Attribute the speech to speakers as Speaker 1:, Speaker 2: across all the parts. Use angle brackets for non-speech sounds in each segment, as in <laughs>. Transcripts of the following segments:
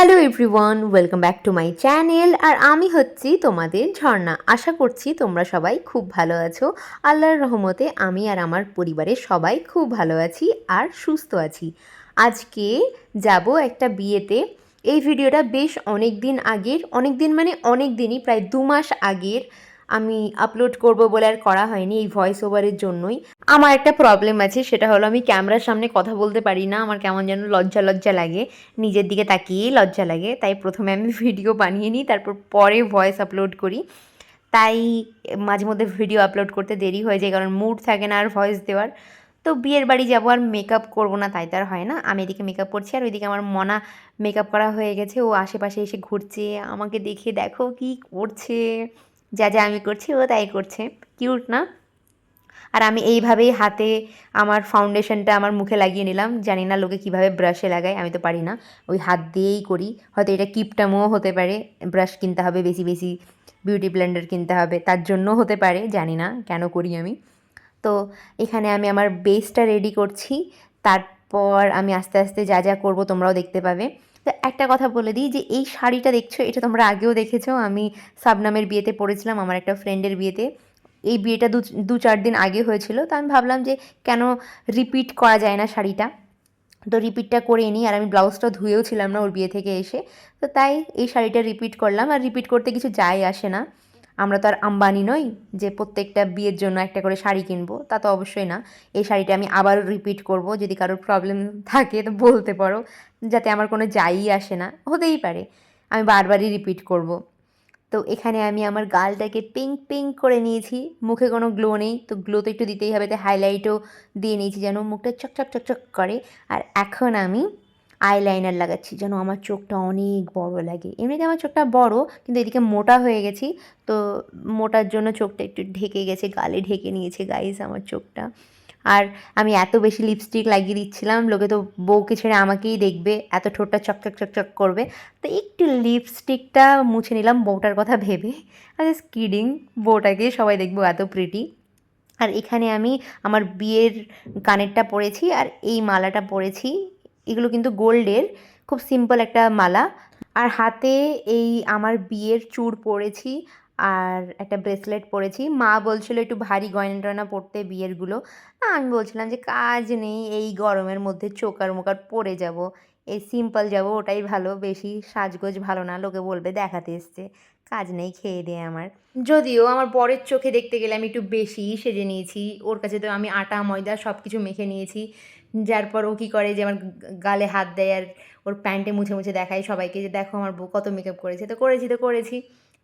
Speaker 1: Hello everyone welcome back to my channel আর আমি হচ্ছি তোমাদের ঝর্ণা। আশা করছি তোমরা সবাই খুব ভালো আছো। আল্লাহর রহমতে আমি আর আমার পরিবারের সবাই খুব ভালো আছি আর সুস্থ আছি। আজকে যাব একটা বিয়েতে। এই ভিডিওটা বেশ অনেক দিন আগের অনেক দিন মানে অনেক দিনই প্রায় দু মাস আগের। আমি আপলোড করব বলে আর করা হয়নি এই ভয়েস ওভারের জন্যই। আমার একটা প্রবলেম আছে, সেটা হলো আমি ক্যামেরার সামনে কথা বলতে পারি না, আমার কেমন যেন লজ্জা লজ্জা লাগে। নিজের দিকে তাকিয়েই লজ্জা লাগে, তাই প্রথমে আমি <laughs> ভিডিও বানিয়ে নিই, তারপর পরে ভয়েস আপলোড করি। তাই মাঝে মধ্যে ভিডিও আপলোড করতে দেরি হয়ে যায়, কারণ মুড থাকে না আর ভয়েস দেওয়ার। তো বিয়ের বাড়ি যাব আর মেকআপ করব না, তাই তো আর হয় না। আমি এদিকে মেকআপ করছি আর ওইদিকে আমার মনা মেকআপ করা হয়ে গেছে, ও আশেপাশে এসে ঘুরছে, আমাকে দেখে দেখো কি করছে। যা যা আমি করছি ও তাই করছে। কিউট, না? আর আমি এইভাবেই হাতে আমার ফাউন্ডেশনটা আমার মুখে লাগিয়ে নিলাম। জানি না লোকে কীভাবে ব্রাশে লাগায়, আমি তো পারি না। ওই হাত দিয়েই করি। হয়তো এটা কিপটামও হতে পারে। ব্রাশ কিনতে হবে, বেশি বেশি বিউটি ব্লেন্ডার কিনতে হবে। তার জন্য হতে পারে, জানি না কেন করি আমি। তো এখানে আমি আমার বেসটা রেডি করছি। তারপর আমি আস্তে আস্তে যা যা করব তোমরাও দেখতে পাবে। তো একটা কথা বলে দিই যে এই শাড়িটা দেখছ, এটা তোমরা আগেও দেখেছ। আমি সাবনামের বিয়েতে পড়েছিলাম আমার একটা ফ্রেন্ডের বিয়েতে। এই বিয়েটা দু দু চার দিন আগে হয়েছিল, তো আমি ভাবলাম যে কেন রিপিট করা যায় না শাড়িটা? তো রিপিটটা করে নিই, আর আমি ব্লাউজটা ধুয়েও ছিলাম না ওর বিয়ে থেকে এসে। তো তাই এই শাড়িটা রিপিট করলাম, আর রিপিট করতে কিছু যায় আসে না। আমরা তো আর আম্বানি নই যে প্রত্যেকটা বিয়ের জন্য একটা করে শাড়ি কিনবো, তা তো অবশ্যই না। এই শাড়িটা আমি আবার রিপিট করব, যদি কারোর প্রবলেম থাকে তো বলতে পারো, যাতে আমার কোনো যাই আসে না, হতেই পারে। আমি বারবারই রিপিট করব। তো এখানে আমি আমার গালটাকে পিঙ্ক পিঙ্ক করে নিয়েছি, মুখে কোনো গ্লো নেই, তো গ্লো তো একটু দিতেই হবে তাই হাইলাইটও দিয়ে নিয়েছি যেন মুখটা চকচক চকচক করে। আর এখন আমি আইলাইনার লাগাচ্ছি, যেন আমার চোখটা অনেক বড় লাগে। এমনিতে আমার চোখটা বড়, কিন্তু এদিকে মোটা হয়ে গেছি। তো মোটার জন্য চোখটা একটু ঢেকে গেছে, গালে ঢেকে নিয়েছে গাইস আমার চোখটা। আর আমি এত বেশি লিপস্টিক লাগিয়ে দিচ্ছিলাম, লোকে তো বউকে ছেড়ে আমাকেই দেখবে, এত ঠোঁটটা চকচক চকচক করবে। তো একটু লিপস্টিকটা মুছে নিলাম বউটার কথা ভেবে। আর স্কিডিং বউটাকে সবাই দেখব এত প্রিটি আর এখানে আমি আমার বিয়ের কানেরটা পরেছি, আর এই মালাটা পরেছি। এগুলো কিন্তু গোল্ডের, খুব সিম্পল একটা মালা। আর হাতে এই আমার বিয়ের চূড় পরেছি আর একটা ব্রেসলেট পরেছি। মা বলছিল একটু ভারী গয়না টয়না পরতে বিয়েরগুলো। আমি বলছিলাম যে কাজ নেই, এই গরমের মধ্যে চোকার মোকার পরে যাব। এই সিম্পল যাব, ওটাই ভালো, বেশি সাজগোজ ভালো না, লোকে বলবে দেখাতে এসছে। কাজ নেই, খেয়ে দেয় আমার। যদিও আমার বরের চোখে দেখতে গেলে আমি একটু বেশি সেজে নিয়েছি। ওর কাছে তো আমি আটা, ময়দা সব কিছু মেখে নিয়েছি। যার পর ও কী করে যে আমার গালে হাত দেয় আর ওর প্যান্টে মুছে মুছে দেখায় সবাইকে যে দেখো আমার বউ কত মেকআপ করেছে। তো করেছি তো করেছি।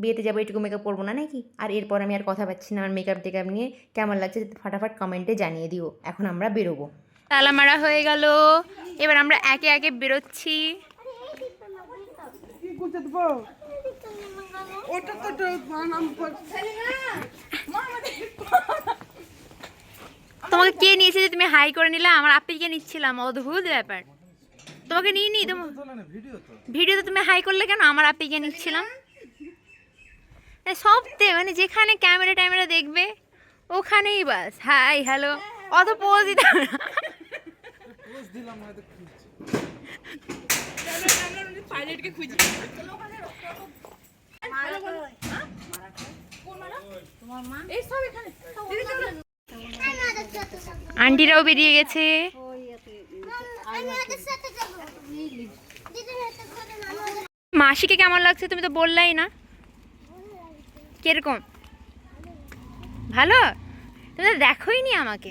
Speaker 1: বিয়েতে যাব এটুকু মেকআপ করব না নাকি? আর এরপর আমি আর কথা পাচ্ছি না আমার মেকআপ টেকআপ নিয়ে কেমন লাগছে ফাটাফাট কমেন্টে জানিয়ে দিও। এখন আমরা বেরোবো।
Speaker 2: তালা মারা হয়ে গেল। এবার আমরা একে একে বেরোচ্ছি।
Speaker 3: ওটা তো
Speaker 2: তোমাকে কে নিয়েছে যে তুমি হাই করে নিলে? আমার আপিকে নিচ্ছিলাম? অদ্ভুত ব্যাপার। তোমাকে নিয়ে নি তোমার ভিডিওতে তুমি হাই করলে কেন? আমার আপিকে নিচ্ছিলাম? সব মানে যেখানে ক্যামেরা ট্যামেরা দেখবে, ওখানেই বাস। হাই হ্যালো অত পোজ দিতে হবে না। আন্টিরাও বেরিয়ে গেছে। মাসিকে কেমন লাগছে তুমি তো বললাই না। কীরকম? ভালো? তুমি তো দেখোই নি আমাকে।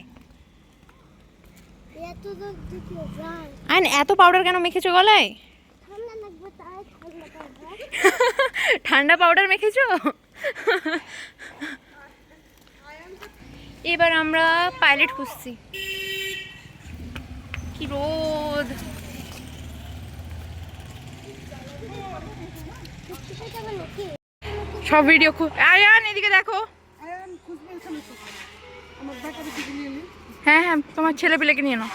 Speaker 2: এত পাউডার কেন মেখেছো গলায়? ঠান্ডা পাউডার মেখেছো? এবার আমরা পাইলট খুঁজছি। কি রোদ। সব ভিডিও খুব আয়ান এদিকে দেখো। হ্যাঁ হ্যাঁ তোমার ছেলে পেলেকে নিয়ে নাও।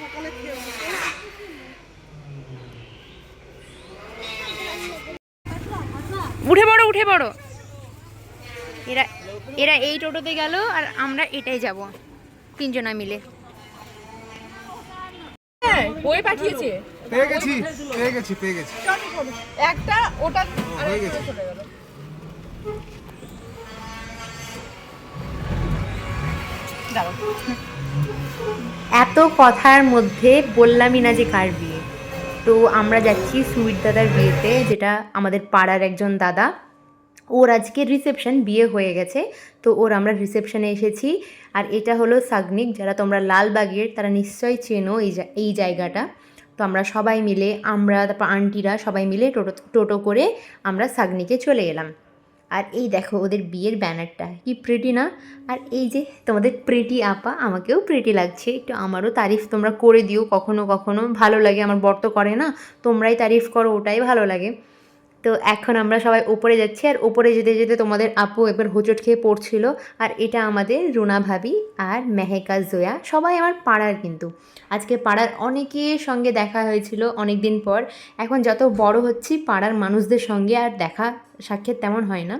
Speaker 3: সকালে
Speaker 2: উঠে পড়ো উঠে পড়ো। এরা এরা এই টোটোতে গেল আর আমরা এটাই যাব তিনজনা মিলে।
Speaker 3: হ্যাঁ ওই পাঠিয়েছে।
Speaker 4: পেয়ে গেছি পেয়ে গেছি পেয়ে গেছি।
Speaker 3: একটা ওটা
Speaker 4: হয়ে গেছে।
Speaker 3: চলে গেল। দাঁড়াও।
Speaker 1: এত কথার মধ্যে বললামই না যে কার বিয়ে। তো আমরা যাচ্ছি সুইট দাদার বিয়েতে, যেটা আমাদের পাড়ার একজন দাদা। ওর আজকে রিসেপশন বিয়ে হয়ে গেছে, তো ওর আমরা রিসেপশনে এসেছি। আর এটা হলো সাগনিক, যারা তোমরা লালবাগের, তারা নিশ্চয়ই চেনো এই এই জায়গাটা। তো আমরা সবাই মিলে, আমরা তারপর আন্টিরা সবাই মিলে টোটো টোটো করে আমরা সাগনিকে চলে এলাম। আর এই দেখো ওদের বিয়ের ব্যানারটা, কি প্রেটি না? আর এই যে তোমাদের প্রেটি আপা, আমাকেও প্রেটি লাগছে। একটু আমারও তারিফ তোমরা করে দিও, কখনো কখনো ভালো লাগে, আমার বর তো করে না, তোমরাই তারিফ করো, ওটাই ভালো লাগে। তো এখন আমরা সবাই ওপরে যাচ্ছি আর ওপরে যেতে যেতে তোমাদের আপু একবার হোঁচট খেয়ে পড়ছিল। আর এটা আমাদের রুনা ভাবি আর মেহেকা জোয়া, সবাই আমার পাড়ার কিন্তু। আজকে পাড়ার অনেকের সঙ্গে দেখা হয়েছিল অনেক দিন পর। এখন যত বড় হচ্ছি পাড়ার মানুষদের সঙ্গে আর দেখা সাক্ষাৎ তেমন হয় না।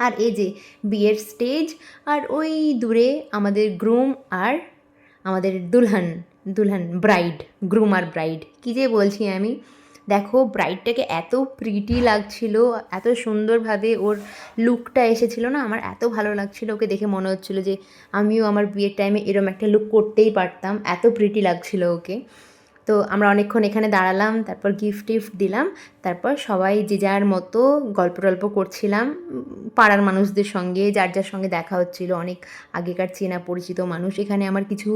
Speaker 1: আর এই যে বিয়ের স্টেজ আর ওই দূরে আমাদের গ্রুম আর আমাদের দুলহান দুলহান ব্রাইড, গ্রুম আর ব্রাইড, কী যে বলছি আমি। দেখো ব্রাইডটাকে এত প্রিটি লাগছিল, এত সুন্দরভাবে ওর লুকটা এসেছিল না, আমার এত ভালো লাগছিল, ওকে দেখে মনে হচ্ছিল যে আমিও আমার বিয়ের টাইমে এরম একটা লুক করতেই পারতাম, এত প্রিটি লাগছিল ওকে। তো আমরা অনেকক্ষণ এখানে দাঁড়ালাম, তারপর গিফট টিফট দিলাম, তারপর সবাই যে যার মতো গল্প টল্প করছিলাম, পাড়ার মানুষদের সঙ্গে, যার যার সঙ্গে দেখা হচ্ছিল, অনেক আগেকার চেনা পরিচিত মানুষ, এখানে আমার কিছু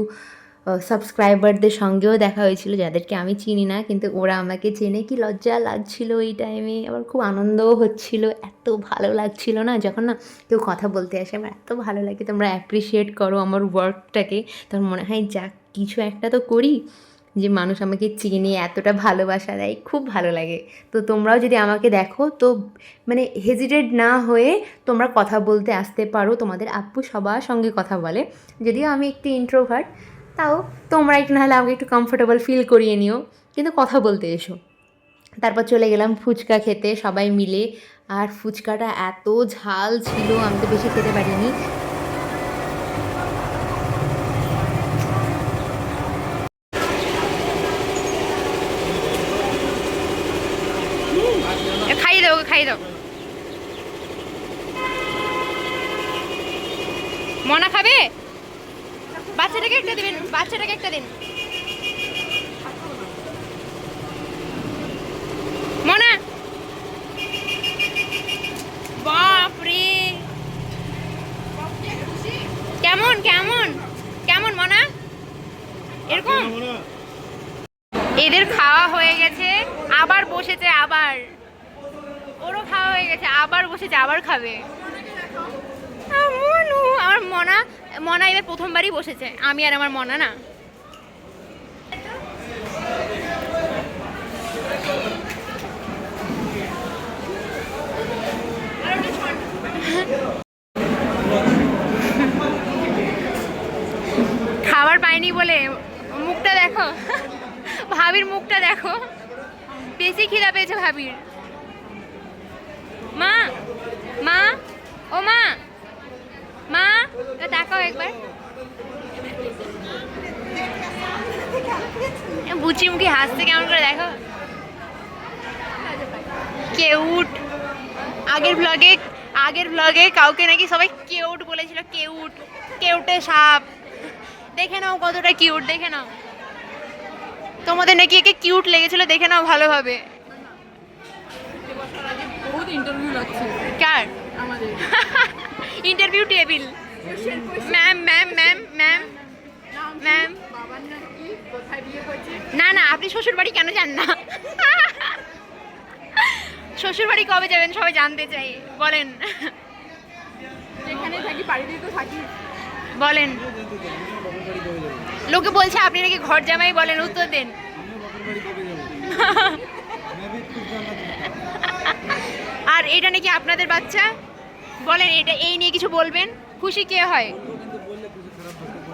Speaker 1: সাবস্ক্রাইবারদের সঙ্গেও দেখা হয়েছিল, যাদেরকে আমি চিনি না, কিন্তু ওরা আমাকে চেনে। কি লজ্জা লাগছিল এই টাইমে আমার খুব আনন্দও হচ্ছিল। এত ভালো লাগছিল না, যখন না কেউ কথা বলতে আসে, আমার এত ভালো লাগে। তোমরা অ্যাপ্রিসিয়েট করো আমার ওয়ার্কটাকে তখন মনে হয়, যাক, কিছু একটা তো করি যে মানুষ আমাকে চিনে, এতটা ভালোবাসা দেয়, খুব ভালো লাগে। তো তোমরাও যদি আমাকে দেখো, তো মানে হেজিটেড না হয়ে তোমরা কথা বলতে আসতে পারো। তোমাদের আপ্পু সবার সঙ্গে কথা বলে। যদিও আমি একটি ইন্ট্রোভার্ট তাও তোমরা একটু নাহলে আমাকে একটু কমফোর্টেবল ফিল করিয়ে নিও। কিন্তু কথা বলতে এসো। তারপর চলে গেলাম ফুচকা খেতে সবাই মিলে। আর ফুচকাটা এত ঝাল ছিল, আমি তো বেশি খেতে পারিনি
Speaker 2: এ, খাইয়ে দাও ওকে খাইয়ে দাও মনা খাবে বাচ্চাটাকে একটা দিবেন বাচ্চাটাকে একটা দিন। মনা? বাপরে। কেমন কেমন? কেমন মনা? এরকম? এদের খাওয়া হয়ে গেছে আবার বসেছে আবার। ওরও খাওয়া হয়ে গেছে আবার বসেছে আবার খাবে। আমার মনা মনা এবার প্রথমবারই বসেছে। আমি আর আমার মনা না। খাবার পাইনি বলে মুখটা দেখো। ভাবির মুখটা দেখো। বেশি খিদা পেয়েছে ভাবির। মা মা, ও মা। মা এ দেখাও একবার। বুচি মুখে হাসতে কেমন করে দেখো কেউট আগের ব্লগে আগের ব্লগে কাউকে নাকি সবাই কেউট বলেছিল কেউট কেউটে সাপ। দেখে নাও কতটা কিউট দেখে নাও। তোমাদের নাকি একে কিউট লেগেছিল দেখে নাও ভালোভাবে।
Speaker 3: Interview
Speaker 2: table <laughs> ma'am ma'am ma'am ma'am ma'am না না আপনি শ্বশুর বাড়ি কেন যান না? শ্বশুর বাড়ি কবে যাবেন সবাই জানতে চাই। বলেন।
Speaker 3: যেখানে থাকি বাড়িতেই তো থাকি।
Speaker 2: বলেন। লোকে বলছে আপনি নাকি ঘর জামাই বলেন উত্তর দেন। আর এটা নাকি আপনাদের বাচ্চা? বলেন এটা এই নিয়ে কিছু বলবেন? খুশি কে হয়?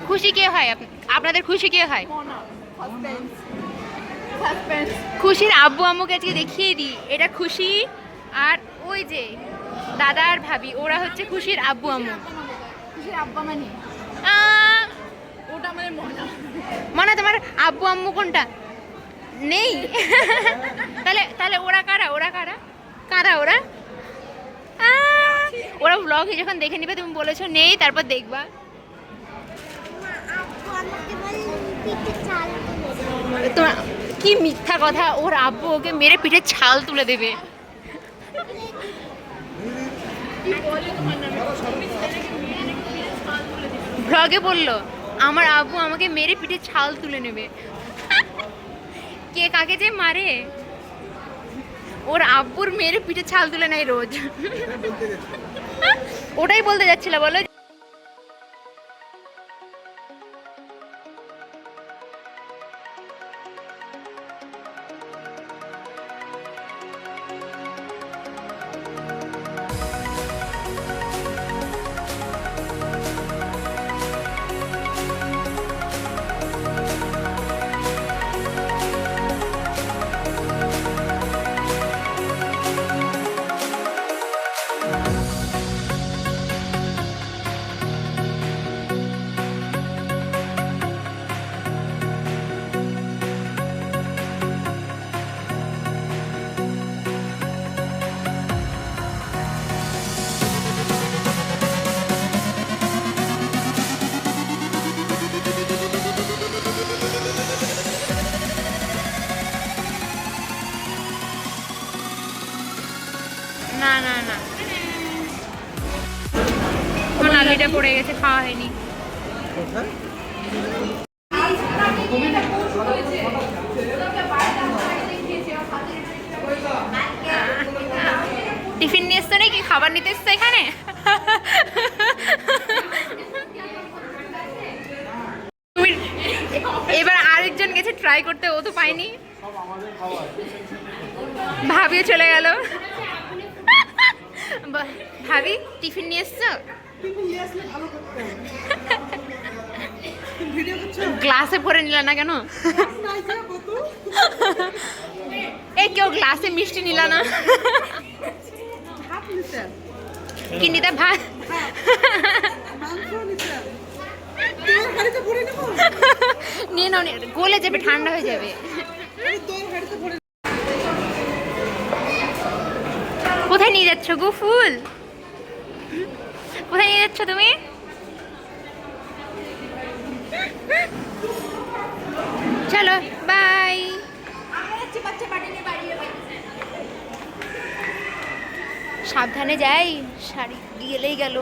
Speaker 2: খুশি কে হয়? আপনাদের খুশি কে হয়?
Speaker 3: মনা
Speaker 2: খুশির আব্বু আম্মুকে আজকে দেখিয়ে দিই। এটা খুশি আর ওই যে দাদা আর ভাবি ওরা হচ্ছে খুশির আব্বু আম্মু।
Speaker 3: খুশির আব্বা মানে
Speaker 2: তোমার আব্বু আম্মু কোনটা? নেই। <laughs> তাহলে তাহলে ওরা কারা? ওরা কারা? কারা ওরা? ব্লগে যখন দেখে নিবে তুমি বলেছ নেই তারপর দেখবা।
Speaker 5: দে।
Speaker 2: তোমার কি মিথ্যা কথা ওর আব্বু ওকে মেরে পিঠে ছাল তুলে দেবে। ব্লগে বলল আমার আব্বু আমাকে মেরে পিঠে ছাল তুলে নেবে। কে কাকে যে মারে? ওর আব্বুর মেরে পিঠে ছাল তুলে নেয় রোজ। ওটাই বলতে যাচ্ছিল বলো আমার পড়ে গেছে, খাওয়া হয়নি। টিফিন নিয়ে এসছো নাকি? খাবার নিতে এসছো এখানে? এবার আরেকজন গেছে ট্রাই করতে, ও তো পাইনি ভাবিও চলে গেল। ভাবি, টিফিন নিয়ে এসছো? গ্লাসে ভরে নিলা না কেন? এ কেউ গ্লাসে মিষ্টি নিলা না?
Speaker 3: ভাত
Speaker 2: কি নিতে ভাত? নিয়ে নাও গলে যাবে ঠান্ডা হয়ে যাবে। কোথায় নিয়ে যাচ্ছ গো ফুল? কোথায় নিয়ে যাচ্ছ তুমি? চলো বাই সাবধানে যাই, শাড়ি গেলেই গেল।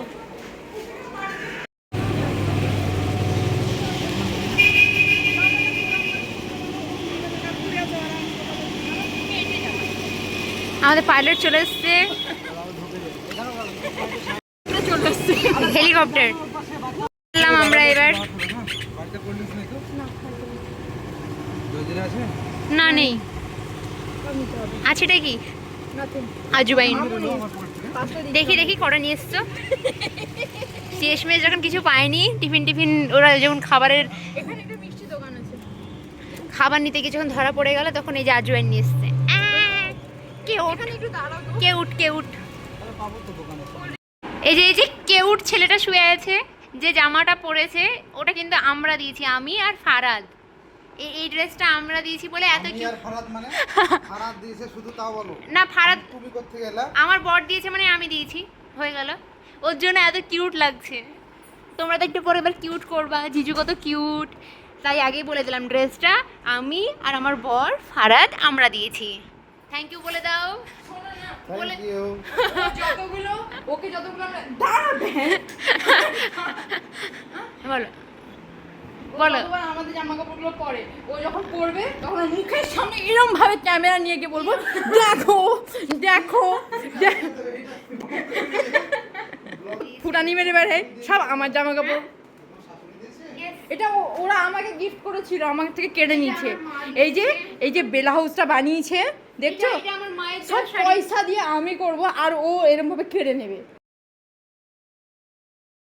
Speaker 2: আমাদের পাইলট চলে এসছে। হেলিকপ্টার এলাম আমরা এবার। না নেই। আছেটা কি? আজুবাইন। দেখি দেখি কটা নিয়ে এসছো। শেষমেশ যখন কিছু পায়নি টিফিন টিফিন ওরা যখন খাবারের খাবার নিতে গিয়ে যখন ধরা পড়ে গেল তখন এই যে আজুবাইন নিয়ে এসছে। আহ, কেউট কেউট কেউট এই যে এই যে কেউট ছেলেটা শুয়ে আছে যে জামাটা পরেছে ওটা কিন্তু আমরা দিয়েছি আমি আর ফারাদ। এই ড্রেসটা আমরা দিয়েছি বলে এত কি
Speaker 4: আর ফারাদ মানে? <laughs> ফারাদ দিয়েছে শুধু তাও বলো।
Speaker 2: না ফারাদ
Speaker 4: তুমি করতে গেলা
Speaker 2: আমার বর দিয়েছে মানে আমি দিয়েছি হয়ে গেল। ওর জন্য এত কিউট লাগছে। তোমরা তো একটু পরে এবার কিউট করবা জিজু কত কিউট তাই আগেই বলে দিলাম ড্রেসটা আমি আর আমার বর ফারাদ আমরা দিয়েছি। থ্যাংক ইউ বলে দাও।
Speaker 4: থ্যাংক ইউ
Speaker 3: যতগুলো ওকে যতগুলো আমরা
Speaker 2: বলো। বলো
Speaker 3: আমাদের জামা কাপড়গুলো পরে। ও যখন পরবে তখন ওর মুখের সামনে এরকম ভাবে ক্যামেরা নিয়ে গিয়ে বলব দেখো দেখো দেখ-" ফুটানি মেরে বেড়ে সব আমার জামা কাপড় এটা ও- ওরা আমাকে গিফট করেছিল আমার থেকে কেড়ে নিয়েছে। এই যে এই যে বেলা হাউসটা বানিয়েছে দেখছ?
Speaker 2: এটা আমার মায়ের
Speaker 3: সব পয়সা দিয়ে আমি করব আর ও এরম ভাবে কেড়ে নেবে।